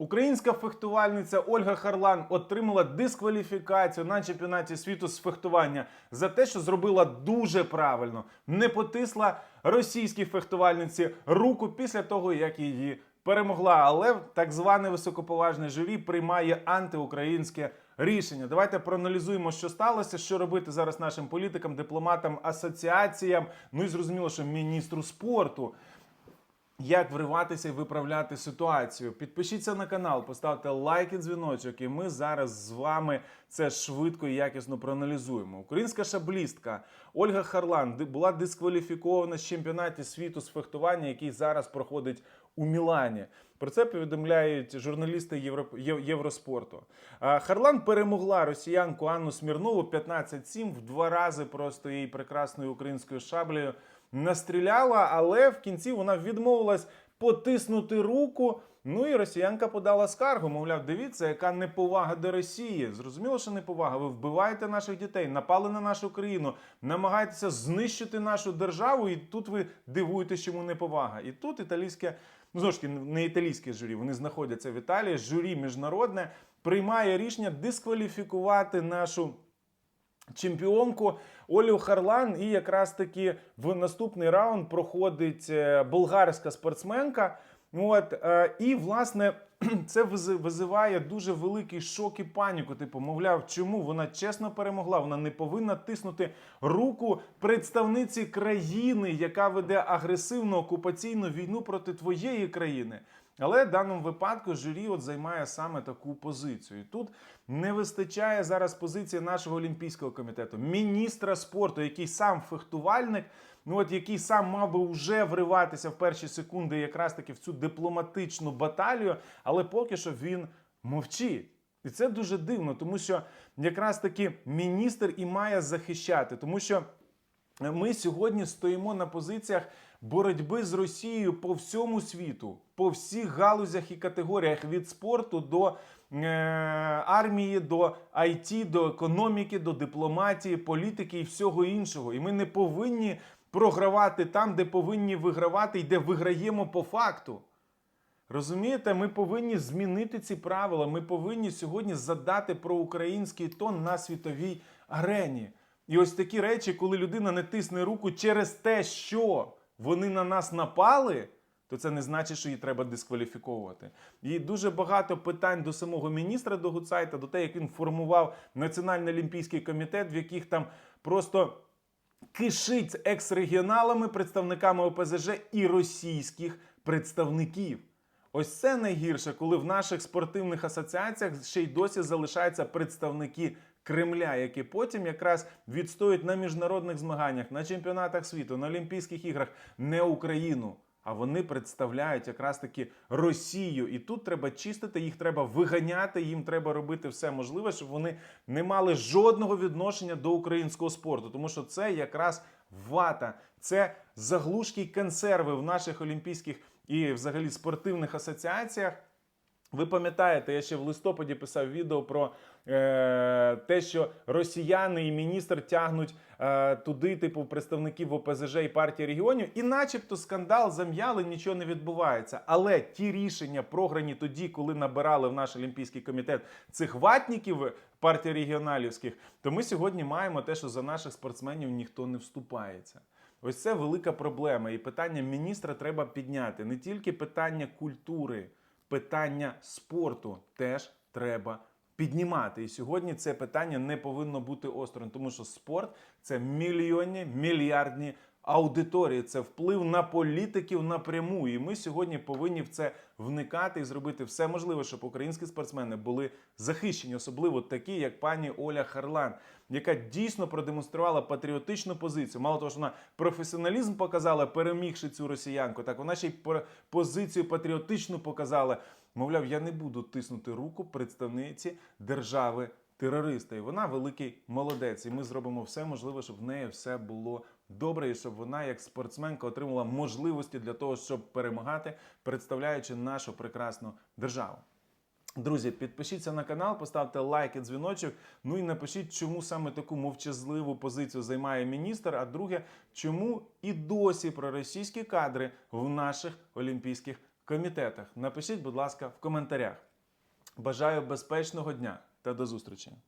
Українська фехтувальниця Ольга Харлан отримала дискваліфікацію на чемпіонаті світу з фехтування за те, що зробила дуже правильно, не потисла російській фехтувальниці руку після того, як її перемогла. Але так зване високоповажне журі приймає антиукраїнське рішення. Давайте проаналізуємо, що сталося, що робити зараз нашим політикам, дипломатам, асоціаціям. Ну і зрозуміло, що міністру спорту. Як вриватися і виправляти ситуацію? Підпишіться на канал, поставте лайк і дзвіночок, і ми зараз з вами це швидко і якісно проаналізуємо. Українська шаблістка Ольга Харлан була дискваліфікована з чемпіонаті світу з фехтування, який зараз проходить у Мілані. Про це повідомляють журналісти Євро... Євроспорту. Харлан перемогла росіянку Анну Смірнову 15-7 в два рази просто її прекрасною українською шаблею настріляла, але в кінці вона відмовилась потиснути руку. Ну і росіянка подала скаргу. Мовляв, дивіться, яка неповага до Росії. Зрозуміло, що неповага. Ви вбиваєте наших дітей, напали на нашу країну, намагаєтеся знищити нашу державу, і тут ви дивуєтесь, чому неповага. І тут італійське, ну знову не італійське журі, вони знаходяться в Італії. Журі міжнародне приймає рішення дискваліфікувати нашу чемпіонку Олю Харлан. І якраз таки в наступний раунд проходить е, болгарська спортсменка. От, е, і власне це визи- визиває дуже великий шок і паніку. Типу, мовляв, чому вона чесно перемогла? Вона не повинна тиснути руку представниці країни, яка веде агресивну окупаційну війну проти твоєї країни. Але в даному випадку журі от займає саме таку позицію. Тут не вистачає зараз позиції нашого олімпійського комітету, міністра спорту, який сам фехтувальник, ну от який сам мав би вже вриватися в перші секунди, якраз таки в цю дипломатичну баталію, але поки що він мовчить. І це дуже дивно, тому що якраз таки міністр і має захищати, тому що ми сьогодні стоїмо на позиціях боротьби з Росією по всьому світу, по всіх галузях і категоріях від спорту до е, армії, до IT, до економіки, до дипломатії, політики і всього іншого. І ми не повинні програвати там, де повинні вигравати, і де виграємо по факту. Розумієте, ми повинні змінити ці правила. Ми повинні сьогодні задати проукраїнський тон на світовій арені. І ось такі речі, коли людина не тисне руку через те, що вони на нас напали, то це не значить, що її треба дискваліфіковувати. І дуже багато питань до самого міністра до Гуцайта, до те, як він формував Національний олімпійський комітет, в яких там просто кишить екс-регіоналами, представниками ОПЗЖ і російських представників. Ось це найгірше, коли в наших спортивних асоціаціях ще й досі залишаються представники Кремля, які потім якраз відстоюють на міжнародних змаганнях, на чемпіонатах світу, на Олімпійських іграх не Україну. А вони представляють якраз таки Росію, і тут треба чистити, їх треба виганяти. Їм треба робити все можливе, щоб вони не мали жодного відношення до українського спорту, тому що це якраз вата, це заглушки й консерви в наших олімпійських і взагалі спортивних асоціаціях. Ви пам'ятаєте, я ще в листопаді писав відео про е, те, що росіяни і міністр тягнуть е, туди, типу, представників ОПЗЖ і партії регіонів, і начебто скандал зам'яли, нічого не відбувається. Але ті рішення програні тоді, коли набирали в наш олімпійський комітет цих ватників партії регіоналівських, то ми сьогодні маємо те, що за наших спортсменів ніхто не вступається. Ось це велика проблема. І питання міністра треба підняти. Не тільки питання культури, питання спорту теж треба піднімати. І сьогодні це питання не повинно бути осторонь, тому що спорт це мільйонні, мільярдні аудиторії, це вплив на політиків напряму. І ми сьогодні повинні в це вникати і зробити все можливе, щоб українські спортсмени були захищені, особливо такі, як пані Оля Харлан, яка дійсно продемонструвала патріотичну позицію. Мало того, що вона професіоналізм показала, перемігши цю росіянку, так вона ще й позицію патріотичну показала. Мовляв, я не буду тиснути руку представниці держави. Терориста, і вона великий молодець, і ми зробимо все можливе, щоб в неї все було добре, і щоб вона, як спортсменка, отримала можливості для того, щоб перемагати, представляючи нашу прекрасну державу. Друзі, підпишіться на канал, поставте лайк і дзвіночок. Ну і напишіть, чому саме таку мовчазливу позицію займає міністр. А друге, чому і досі проросійські кадри в наших олімпійських комітетах? Напишіть, будь ласка, в коментарях. Бажаю безпечного дня та до зустрічі!